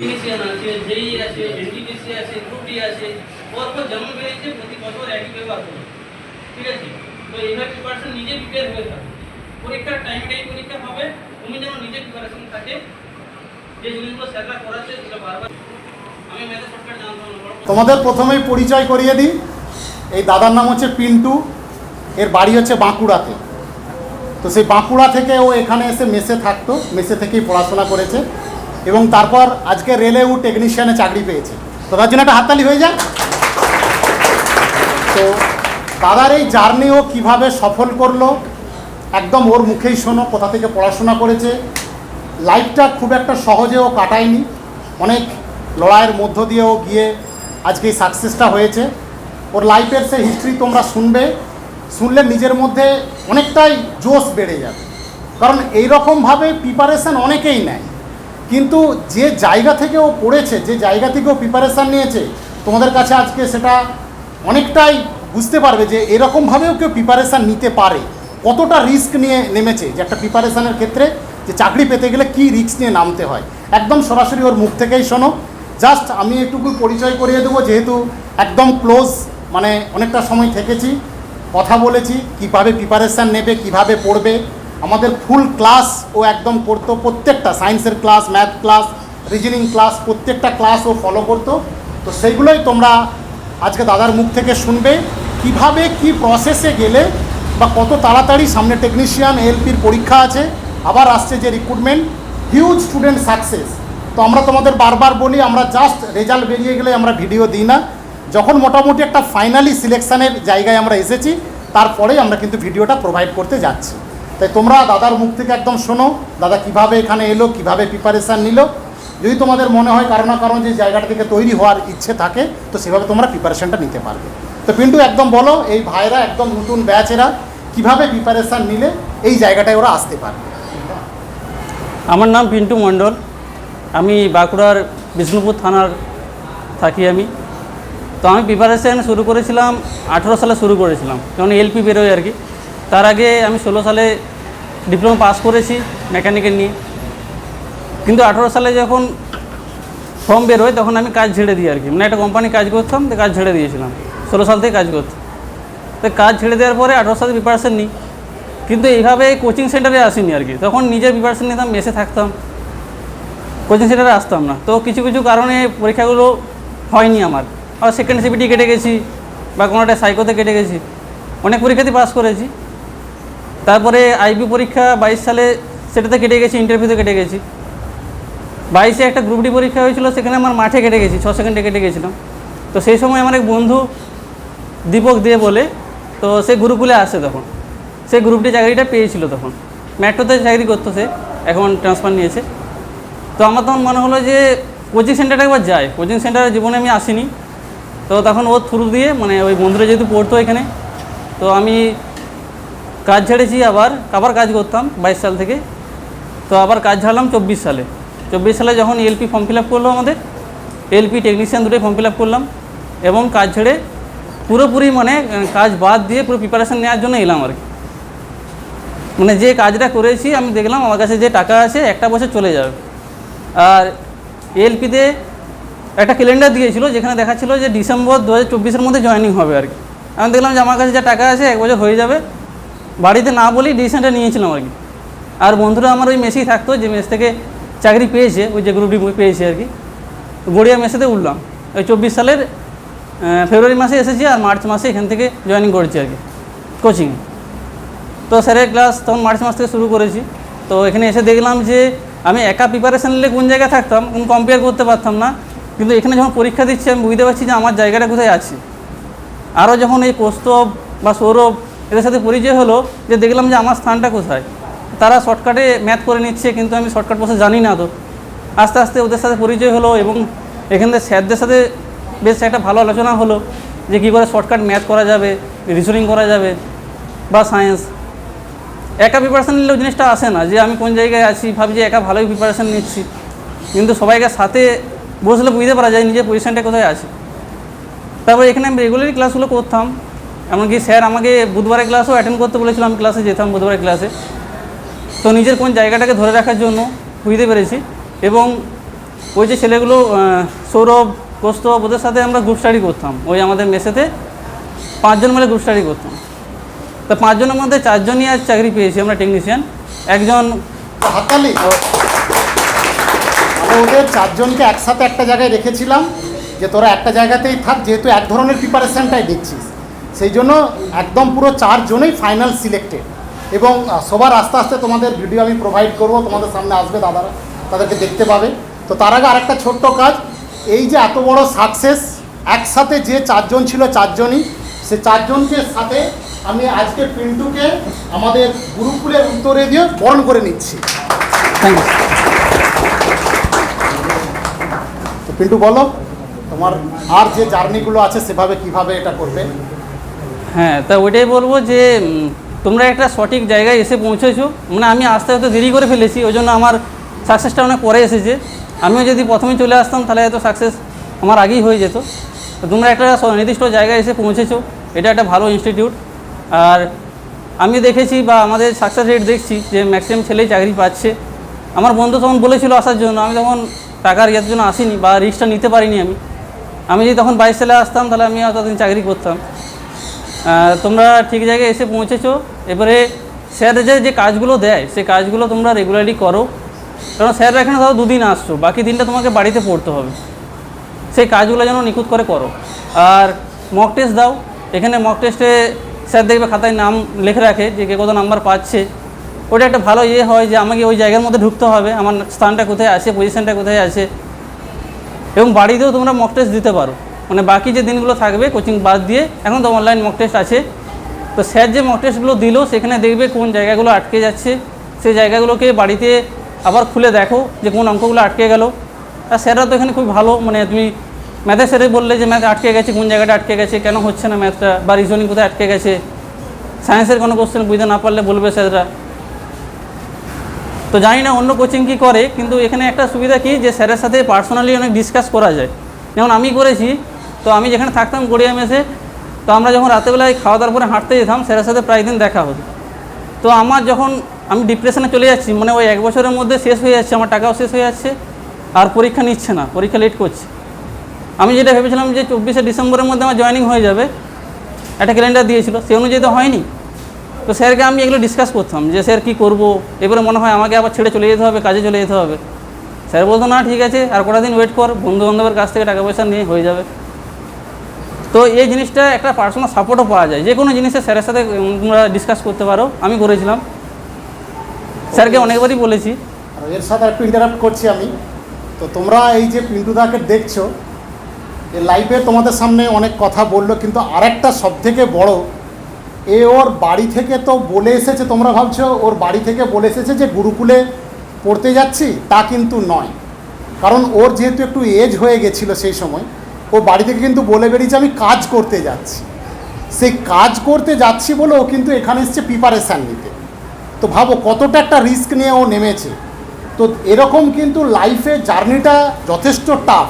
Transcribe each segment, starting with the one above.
আছে জেই আছে এনটিপিসি আছে আছে প্রতি বছর একই পেপার ঠিক আছে? তো এইভাবে প্রিপারেশন নিজে প্রিপেয়ার হয়ে থাকে পরীক্ষার পরীক্ষা হবে, তুমি যেন নিজে প্রিপারেশন থাকে। যে জিনিসগুলো স্যাররা করাচ্ছে বারবার আমি শর্টকাট তোমাদের প্রথমেই পরিচয় করিয়ে দিই এই দাদার নাম হচ্ছে পিন্টু, এর বাড়ি হচ্ছে বাঁকুড়াতে। তো সেই বাঁকুড়া থেকে ও এখানে এসে মেসে থাকতো, মেসে থেকেই পড়াশোনা করেছে। এবং তারপর আজকে রেলে টেকনিশিয়ানে চাকরি পেয়েছে। তো তার জন্য একটা হাততালি হয়ে যায় তো দাদার এই জার্নি ও কীভাবে সফল করল, একদম ওর মুখেই শোনো, কোথা থেকে পড়াশোনা করেছে। লাইফটা খুব একটা সহজে ও কাটায়নি। অনেক লড়াইয়ের মধ্য দিয়ে ও গিয়ে আজকে এই সাকসেসটা হয়েছে। ওর লাইফের সে হিস্ট্রি তোমরা শুনবে। শুনলে নিজের মধ্যে অনেকটাই জোশ বেড়ে যাবে। কারণ এই রকমভাবে প্রিপারেশান অনেকেই নেয়। কিন্তু যে জায়গা থেকে ও পড়েছে, যে জায়গা থেকে ও প্রিপারেশান নিয়েছে, তোমাদের কাছে আজকে সেটা অনেকটাই বুঝতে পারবে যে এরকমভাবেও কেউ প্রিপারেশান নিতে পারে। কতটা রিস্ক নিয়ে নেমেছে যে একটা প্রিপারেশানের ক্ষেত্রে যে চাকরি পেতে গেলে কি রিস্ক নিয়ে নামতে হয়। একদম সরাসরি ওর মুখ থেকেই শোনো। জাস্ট আমি একটুকু পরিচয় করিয়ে দেবো, যেহেতু একদম ক্লোজ মানে অনেকটা সময় থেকেছি, কথা বলেছি, কীভাবে প্রিপারেশান নেবে, কীভাবে পড়বে আমাদের ফুল ক্লাস ও একদম করতো প্রত্যেকটা সায়েন্সের class math class reasoning class প্রত্যেকটা ক্লাস ও ফলো করতো। তো সেইগুলোই তোমরা আজকে দাদার মুখ থেকে শুনবে। কীভাবে কি প্রসেসে গেলে বা কত তাড়াতাড়ি সামনে টেকনিশিয়ান এলপির পরীক্ষা আছে, আবার আসছে যে রিক্রুটমেন্ট হিউজ স্টুডেন্ট সাকসেস তো আমরা তোমাদের বারবার বলি, আমরা জাস্ট রেজাল্ট বেরিয়ে গেলে আমরা ভিডিও দিই না। যখন মোটামুটি একটা ফাইনালি সিলেকশানের জায়গায় আমরা এসেছি, তারপরেই আমরা কিন্তু ভিডিওটা প্রোভাইড করতে যাচ্ছি। তাই তোমরা দাদার মুখ থেকে একদম শোনো, দাদা কীভাবে এখানে এলো, কীভাবে প্রিপারেশান নিল। যদি তোমাদের মনে হয় কারও না কারণ যে জায়গাটা থেকে তৈরি হওয়ার ইচ্ছে থাকে, তো সেভাবে তোমরা প্রিপারেশানটা নিতে পারবে। তো পিন্টু, একদম বলো, এই ভাইরা একদম নতুন ব্যাচেরা কীভাবে প্রিপারেশান নিলে এই জায়গাটায় ওরা আসতে পারবে? আমার নাম পিন্টু মণ্ডল। আমি বাঁকুড়ার বিষ্ণুপুর থানার থাকি আমি। তো আমি প্রিপারেশান শুরু করেছিলাম, আঠেরো সালে শুরু করেছিলাম, যখন এলপি বেরোয় আর কি। তার আগে আমি ষোলো সালে ডিপ্লোমা পাস করেছি মেকানিক্যাল নিয়ে। কিন্তু আঠেরো সালে যখন ফর্ম বেরোয় তখন আমি কাজ ছেড়ে দিই আর কি। মানে একটা কোম্পানি কাজ করতাম, তো কাজ ছেড়ে দিয়েছিলাম। ষোলো সাল থেকে কাজ করতাম তো কাজ ছেড়ে দেওয়ার পরে আঠেরো সালে প্রিপারেশান নিই। কিন্তু এইভাবে কোচিং সেন্টারে আসিনি আর কি। তখন নিজের প্রিপারেশন নিতাম, মেসে থাকতাম। কোচিং সেন্টারে আসতাম না। তো কিছু কিছু কারণে পরীক্ষাগুলো হয়নি আমার। আবার সেকেন্ড সিপিটি কেটে গেছি, বা কোনো একটা সাইকোতে কেটে গেছি। অনেক পরীক্ষাতেই পাস করেছি। তারপরে আইবি পরীক্ষা বাইশ সালে সেটাতে কেটে গেছি ইন্টারভিউতে কেটে গেছি। বাইশে একটা গ্রুপ ডি পরীক্ষা হয়েছিল, সেখানে আমার মাঠে কেটে গেছি, ছ সেকেন্ডে কেটে গেছিলাম। তো সেই সময় আমার এক বন্ধু দীপক দিয়ে বলে, তো সে গুরুকুলে আসে তখন। সে গ্রুপ ডি চাকরিটা পেয়েছিল তখন। মেট্রোতে চাকরি করতো সে, এখন ট্রান্সফার নিয়েছে। তো আমার তখন মনে হলো যে কোচিং সেন্টারটা একবার যাই কোচিং সেন্টারে জীবনে আমি আসিনি। তো তখন ওর থ্রু দিয়ে মানে ওই বন্ধুরা যেহেতু পড়তো এখানে, তো আমি কাজ ছেড়েছি আবার আবার কাজ করতাম বাইশ সাল থেকে। তো আবার কাজ ছাড়লাম চব্বিশ সালে। চব্বিশ সালে যখন এলপি ফর্ম ফিল আপ করল আমাদের এলপি টেকনিশিয়ান দুটোই ফর্ম ফিল আপ করলাম এবং কাজ ছেড়ে পুরোপুরি মানে কাজ বাদ দিয়ে পুরো প্রিপারেশান নেওয়ার জন্য এলাম আর কি। মানে যে কাজটা করেছি আমি দেখলাম আমার কাছে যে টাকা আছে, একটা বছর চলে যাবে। আর এলপিতে একটা ক্যালেন্ডার দিয়েছিল যেখানে দেখাচ্ছিল যে ডিসেম্বর দু হাজার চব্বিশের মধ্যে জয়েনিং হবে আর কি। আমি দেখলাম যে আমার কাছে যা টাকা আছে এক বছর হয়ে যাবে। বাড়িতে না বলেই ডিসিশনটা নিয়েছিলাম আর কি। আর বন্ধুরা আমার ওই মেসেই থাকতো, যে মেস থেকে চাকরি পেয়েছে, ওই যে গ্রুপটি পেয়েছে আর কি। গড়িয়া মেসেতে উঠলাম। ওই চব্বিশ সালের ফেব্রুয়ারি মাসে এসেছি আর মার্চ মাসে এখান থেকে জয়েনিং করেছি আর কি কোচিং তো স্যারের ক্লাস তখন মার্চ মাস থেকে শুরু করেছি। তো এখানে এসে দেখলাম যে, আমি একা প্রিপারেশান নিলে কোন জায়গায় থাকতাম, কোন কম্পেয়ার করতে পারতাম না। কিন্তু এখানে যখন পরীক্ষা দিচ্ছি, আমি বুঝতে পারছি যে আমার জায়গাটা কোথায় আছে। আরও যখন এই কৌস্তব বা সৌরভ এদের সাথে পরিচয় হলো যে দেখলাম যে আমার স্থানটা কোথায়। তারা শর্টকাটে ম্যাথ করে নিচ্ছে, কিন্তু আমি শর্টকাট প্রসেস জানি না তো। আস্তে আস্তে ওদের সাথে পরিচয় হলো এবং এখান থেকে স্যারদের সাথে বেশ একটা ভালো আলোচনা হলো যে কী করে শর্টকাট ম্যাথ করা যাবে রিজনিং করা যাবে বা সায়েন্স একা প্রিপারেশান নিলেও জিনিসটা আসে না যে আমি কোন জায়গায় আছি ভাবি যে একা ভালোই প্রিপারেশান নিচ্ছি। কিন্তু সবাইকে সাথে বসলে বুঝতে পারা যায় নিজের পজিশানটা কোথায় আছে। তারপর এখানে আমি রেগুলারই ক্লাসগুলো করতাম। এমনকি স্যার আমাকে বুধবারের ক্লাসও অ্যাটেন্ড করতে বলেছিল আমি ক্লাসে যেতাম বুধবারের ক্লাসে তো নিজের কোন জায়গাটাকে ধরে রাখার জন্য বুঝতে পেরেছি এবং ওই যে ছেলেগুলো সৌরভ কৌস্তব ওদের সাথে আমরা গ্রুপ স্টাডি করতাম। ওই আমাদের মেসেতে পাঁচজন মিলে গ্রুপ স্টাডি করতাম। তো পাঁচজনের মধ্যে চারজনই আজ চাকরি পেয়েছি আমরা টেকনিশিয়ান একজন হাততালি? আমি ওদের চারজনকে একসাথে একটা জায়গায় রেখেছিলাম যে তোরা একটা জায়গাতেই থাক যেহেতু এক ধরনের প্রিপারেশনটাই দিচ্ছিস সেই জন্য একদম পুরো চারজনেই ফাইনাল সিলেক্টেড এবং সবার আস্তে আস্তে তোমাদের ভিডিও আমি প্রোভাইড করব তোমাদের সামনে আসবে দাদারা তাদেরকে দেখতে পাবে। তো তার আগে আরেকটা ছোট্ট কাজ এই যে এত বড় সাকসেস একসাথে যে চারজন ছিল চারজনই সে চারজনকে সাথে আমি আজকে পিন্টুকে আমাদের গুরুকুলের উত্তরে দিয়ে বরণ করে নিচ্ছি। থ্যাংক ইউ তো পিন্টু বলো তোমার আর যে জার্নিগুলো আছে সেভাবে কীভাবে এটা করবে? হ্যাঁ তা ওইটাই বলব যে তোমরা একটা সঠিক জায়গায় এসে পৌঁছেছো। মানে আমি আসতে হয়তো দেরি করে ফেলেছি, ওই জন্য আমার সাকসেসটা অনেক পরে এসেছে। আমিও যদি প্রথমে চলে আসতাম, তাহলে হয়তো সাকসেস আমার আগেই হয়ে যেত। তোমরা একটা নির্দিষ্ট জায়গায় এসে পৌঁছেছো, এটা একটা ভালো ইনস্টিটিউট আর আমি দেখেছি বা আমাদের সাকসেস রেট দেখছি যে ম্যাক্সিমাম ছেলেই চাকরি পাচ্ছে। আমার বন্ধু তখন বলেছিল আসার জন্য, আমি তখন টাকার ইয়ের জন্য আসিনি বা রিস্কটা নিতে পারিনি আমি। আমি যদি তখন বাইশ সালে আসতাম, তাহলে আমি ততদিন চাকরি করতাম। তোমরা ঠিক জায়গায় এসে পৌঁছেছো। এবারে স্যার যে যে কাজগুলো দেয়, সেই কাজগুলো তোমরা রেগুলারলি করো। কারণ স্যাররা এখানে ধরো দুদিন আসছো, বাকি দিনটা তোমাকে বাড়িতে পড়তে হবে। সেই কাজগুলো যেন নিখুঁত করে করো। আর মক টেস্ট দাও। এখানে মক টেস্টে স্যার দেখবে খাতায় নাম লেখে রাখে, যে কে কত নাম্বার পাচ্ছে। ওটা একটা ভালো ইয়ে হয় যে আমাকে ওই জায়গার মধ্যে ঢুকতে হবে। আমার স্থানটা কোথায় আছে পজিশনটা কোথায় আছে। এবং বাড়িতেও তোমরা মক টেস্ট দিতে পারো। মানে বাকি যে দিনগুলো থাকবে কোচিং বাদ দিয়ে, এখন তো অনলাইন মক টেস্ট আছে। তো স্যার যে মক টেস্টগুলো দিল, সেখানে দেখবে কোন জায়গাগুলো আটকে যাচ্ছে। সেই জায়গাগুলোকে বাড়িতে আবার খুলে দেখো যে কোন অঙ্কগুলো আটকে গেল। আর স্যাররা তো এখানে খুব ভালো মানে তুমি ম্যাথের স্যারে বললে যে ম্যাথ আটকে গেছে, কোন জায়গাটা আটকে গেছে, কেন হচ্ছে না ম্যাথটা বা রিজনিং কোথায় আটকে গেছে। সায়েন্সের কোনো কোশ্চেন বুঝতে না পারলে বলবে স্যাররা তো জানি না অন্য কোচিং কি করে, কিন্তু এখানে একটা সুবিধা কি, যে স্যারের সাথে পার্সোনালি অনেক ডিসকাস করা যায়। যেমন আমি করেছি তো আমি যেখানে থাকতাম গড়িয়া মেসে তো আমরা যখন রাতেবেলায় খাওয়া দাওয়ার পরে হাঁটতে যেতাম, স্যারের সাথে প্রায় দিন দেখা হতো। তো আমার যখন আমি ডিপ্রেশনে চলে যাচ্ছি মানে ওই এক বছরের মধ্যে শেষ হয়ে যাচ্ছে, আমার টাকাও শেষ হয়ে যাচ্ছে, আর পরীক্ষা নিচ্ছে না, পরীক্ষা লেট করছে। আমি যেটা ভেবেছিলাম যে চব্বিশে ডিসেম্বরের মধ্যে আমার জয়েনিং হয়ে যাবে, একটা ক্যালেন্ডার দিয়েছিল, সে অনুযায়ী তো হয়নি। তো স্যারকে আমি এগুলো ডিসকাস করতাম যে, স্যার, কী করব? এবারে মনে হয় আমাকে আবার ছেড়ে চলে যেতে হবে, কাজে চলে যেতে হবে। স্যার বলতো, না, ঠিক আছে, আর কটা দিন ওয়েট কর বন্ধু বান্ধবের কাছ থেকে টাকা পয়সা নিয়ে হয়ে যাবে। তো এই জিনিসটা একটা পার্সোনাল সাপোর্টও পাওয়া যায়। যে কোনো জিনিসে স্যারের সাথে তোমরা ডিসকাস করতে পারো। আমি করেছিলাম। স্যারকে অনেকবারই বলেছি। এর সাথে একটু ইন্টারাপ্ট করছি আমি। তো তোমরা এই যে পিন্টুদাকে দেখছ এই লাইভে তোমাদের সামনে অনেক কথা বলল কিন্তু আরেকটা সব থেকে বড় এ ওর বাড়ি থেকে তো বলে এসেছে তোমরা ভাবছ ওর বাড়ি থেকে বলে এসেছে যে গুরুকুলে পড়তে যাচ্ছি? তা কিন্তু নয়। কারণ ওর যেহেতু একটু এজ হয়ে গেছিল সেই সময় ও বাড়ি থেকে কিন্তু বলে বেরিয়েছে, আমি কাজ করতে যাচ্ছি। সেই কাজ করতে যাচ্ছি বলে ও কিন্তু এখানে এসছে প্রিপারেশান নিতে। তো ভাবো কতটা একটা রিস্ক নিয়ে ও নেমেছে। তো এরকম কিন্তু লাইফে জার্নিটা যথেষ্ট টাফ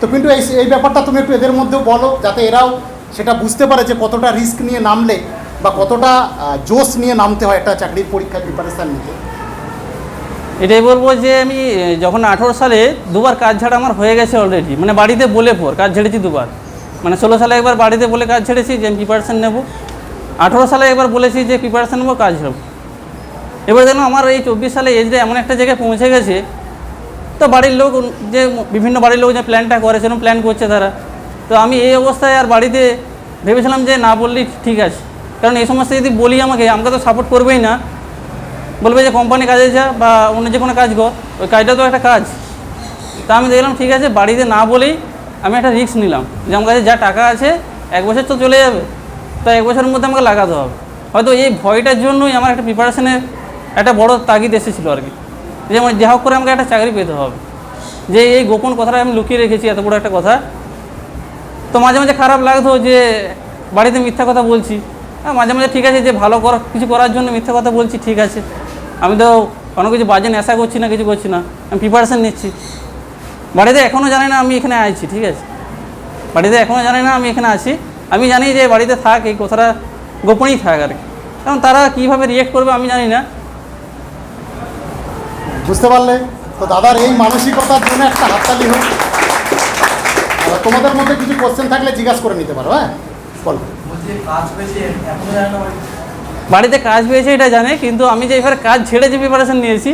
তো কিন্তু এই এই ব্যাপারটা তুমি একটু এদের মধ্যেও বলো, যাতে এরাও সেটা বুঝতে পারে যে কতটা রিস্ক নিয়ে নামলে বা কতটা জোশ নিয়ে নামতে হয় একটা চাকরির পরীক্ষায় প্রিপারেশান নিতে। এটাই বলব যে আমি যখন আঠেরো সালে দুবার কাজ ছাড়া আমার হয়ে গেছে অলরেডি মানে বাড়িতে বলে পর, কাজ ছেড়েছি দুবার। মানে ষোলো সালে একবার বাড়িতে বলে কাজ ছেড়েছি যে আমি প্রিপারেশান নেব। আঠেরো সালে একবার বলেছি যে প্রিপারেশান নেব, কাজ নেব এবার যেন আমার এই চব্বিশ সালে এজটা এমন একটা জায়গায় পৌঁছে গেছে, তো বাড়ির লোক যে বিভিন্ন বাড়ির লোক যে প্ল্যানটা করে সেরকম প্ল্যান করছে তারা। তো আমি এই অবস্থায় আর বাড়িতে ভেবেছিলাম যে না বললেই ঠিক আছে। কারণ এই সমস্ত যদি বলি আমাকে আমাকে তো সাপোর্ট করবেই না। বলবে যে কোম্পানি কাজে যা বা অন্য যে কোনো কাজ কর। ওই কাজটা তো একটা কাজ। তা আমি দেখলাম, ঠিক আছে, বাড়িতে না বলেই আমি একটা রিস্ক নিলাম। যে আমার কাছে যা টাকা আছে, এক বছর তো চলে যাবে। তো এক বছরের মধ্যে আমাকে লাগাতে হবে। হয়তো এই ভয়টার জন্যই আমার একটা প্রিপারেশনের একটা বড় তাগিদ এসেছিল আর কি। যে আমার যা হোক করে আমাকে একটা চাকরি পেতে হবে। যে এই গোপন কথাটা আমি লুকিয়ে রেখেছি, এত বড় একটা কথা। তো মাঝে মাঝে খারাপ লাগতো যে বাড়িতে মিথ্যা কথা বলছি। মাঝে মাঝে, ঠিক আছে, যে ভালো করা, কিছু করার জন্য মিথ্যা কথা বলছি, ঠিক আছে। আমি তো কোনো কিছু বাজে নেশা করছি না কিছু করছি না। আমি প্রিপারেশান নিচ্ছি। বাড়িতে এখনও জানে না আমি এখানে আছি ঠিক আছে? বাড়িতে এখনও জানে না আমি এখানে আছি। আমি জানি যে বাড়িতে থাক এই কথাটা গোপনেই থাক আর কি। কারণ তারা কীভাবে রিয়েক্ট করবে আমি জানি না। বুঝতে পারলে? তো দাদার এই মানসিকতার জন্য একটা হাততালি হোক। তোমাদের মধ্যে কিছু কোশ্চেন থাকলে জিজ্ঞাসা করে নিতে পারো হ্যাঁ? বলো। বাড়িতে কাজ পেয়েছে এটা জানে, কিন্তু আমি যে এবার কাজ ছেড়ে যে প্রিপারেশান নিয়েছি,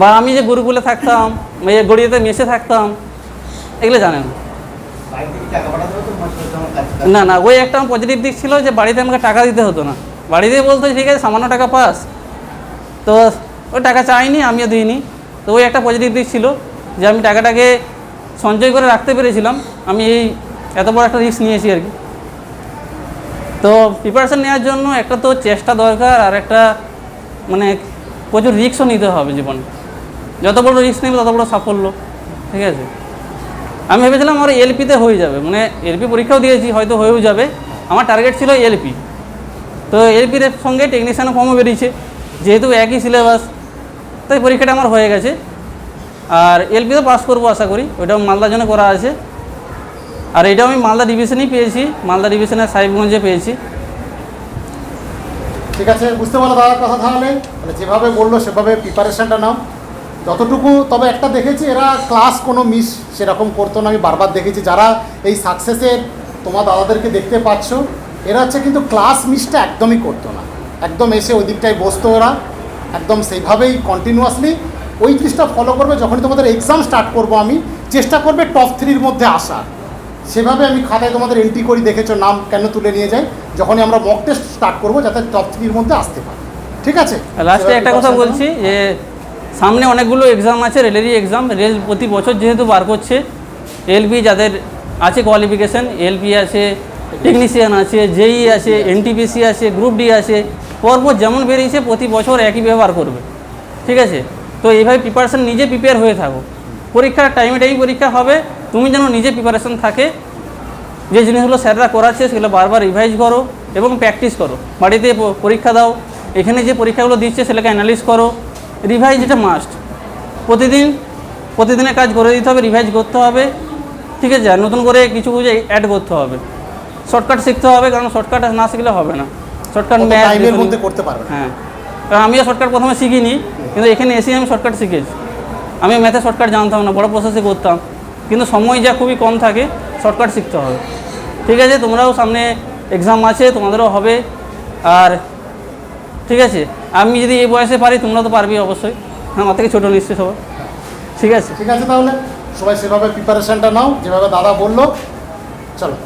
বা আমি যে গুরুকুলে থাকতাম গড়িয়াতে মেসে থাকতাম, এগুলো জানে না। না না, ওই একটা আমার পজিটিভ দিক ছিল যে বাড়িতে আমাকে টাকা দিতে হতো না। বাড়িতে বলতো, ঠিক আছে, সামান্য টাকা পাস। তো ওই টাকা চাইনি, আমিও দিইনি। তো ওই একটা পজিটিভ দিক ছিল যে আমি টাকাটাকে সঞ্চয় করে রাখতে পেরেছিলাম। আমি এই এত বড় একটা রিস্ক নিয়েছি আর কি। তো প্রিপারেশান নেওয়ার জন্য একটা তো চেষ্টা দরকার আর একটা মানে প্রচুর রিস্কও নিতে হবে জীবনে। যত বড় রিস্ক নেবে, তত বড় সাফল্য, ঠিক আছে? আমি ভেবেছিলাম আমার এলপিতে হয়ে যাবে মানে এলপি পরীক্ষাও দিয়েছি, হয়তো হয়েও যাবে। আমার টার্গেট ছিল এলপি তো এলপির সঙ্গে টেকনিশিয়ান কমও বেরিয়েছে, যেহেতু একই সিলেবাস তাই পরীক্ষাটা আমার হয়ে গেছে। আর এলপিতে পাস করব আশা করি, ওইটাও মালদার জন্য করা আছে। আর এটাও আমি মালদা ডিভিশনেই পেয়েছি, মালদা ডিভিশনের সাহেবগঞ্জে পেয়েছি। ঠিক আছে, বুঝতে পারল দাদার কথা তাহলে? মানে যেভাবে বলল, সেভাবে প্রিপারেশানটা নাও। যতটুকু তবে একটা দেখেছি, এরা ক্লাস কোনো মিস সেরকম করতো না। আমি বারবার দেখেছি, যারা এই সাকসেসের তোমার দাদাদেরকে দেখতে পাচ্ছ, এরা হচ্ছে কিন্তু ক্লাস মিসটা একদমই করতো না। একদম এসে ওই দিকটায় বসতো ওরা। একদম সেইভাবেই কন্টিনিউয়াসলি ওই জিনিসটা ফলো করবে। যখনই তোমাদের এক্সাম স্টার্ট করব আমি, চেষ্টা করবে টপ থ্রির মধ্যে আসার। সেভাবে আমি খাতায় তোমাদের এন্ট্রি করি দেখেছ নাম কেন তুলে নিয়ে যাই যখনই আমরা মক টেস্ট স্টার্ট করব যাতে টপ থ্রির মধ্যে আসতে পারে। ঠিক আছে? লাস্টে একটা কথা বলছি যে সামনে অনেকগুলো এক্সাম আছে রেলেরই এক্সাম রেল প্রতি বছর যেহেতু বার করছে এলপি যাদের আছে কোয়ালিফিকেশান এলপি আছে টেকনিশিয়ান আছে জেই আছে এনটিপিসি আছে গ্রুপ ডি আছে পরপর যেমন বেরিয়েছে প্রতি বছর একই ব্যবহার করবে। ঠিক আছে? তো এইভাবে প্রিপারেশান নিজে প্রিপেয়ার হয়ে থাকো। পরীক্ষার টাইমে টাইম পরীক্ষা হবে তুমি যেন নিজে প্রিপারেশান থাকে। যে জিনিসগুলো স্যাররা করাচ্ছে সেগুলো বারবার রিভাইজ করো এবং প্র্যাকটিস করো। বাড়িতে পরীক্ষা দাও। এখানে যে পরীক্ষাগুলো দিচ্ছে সেটাকে অ্যানালিস করো। রিভাইজ এটা মাস্ট প্রতিদিন প্রতিদিনের কাজ করে দিতে হবে রিভাইজ করতে হবে। ঠিক আছে? আর নতুন করে কিছু কিছু অ্যাড করতে হবে। শর্টকাট শিখতে হবে কারণ শর্টকাট না শিখলে হবে না। শর্টকাট অত ম্যাথ টাইমের মধ্যে করতে পারবে হ্যাঁ। কারণ আমিও শর্টকাট প্রথমে শিখিনি কিন্তু এখানে এসে আমি শর্টকাট শিখেছি। আমি ম্যাথে শর্টকাট জানতাম না বড় প্রসেসে করতাম। কিন্তু সময় যা খুবই কম থাকে শর্টকাট শিখতে হবে। ঠিক আছে? তোমরাও সামনে এক্সাম আছে, তোমাদেরও হবে। আর ঠিক আছে? আমি যদি এই বয়সে পারি, তোমরা তো পারবি অবশ্যই। হ্যাঁ আমার থেকে ছোটো নিশ্চয়ই সবাই। ঠিক আছে? ঠিক আছে তাহলে? সবাই সেভাবে প্রিপারেশানটা নাও, যেভাবে দাদা বলল, চলো।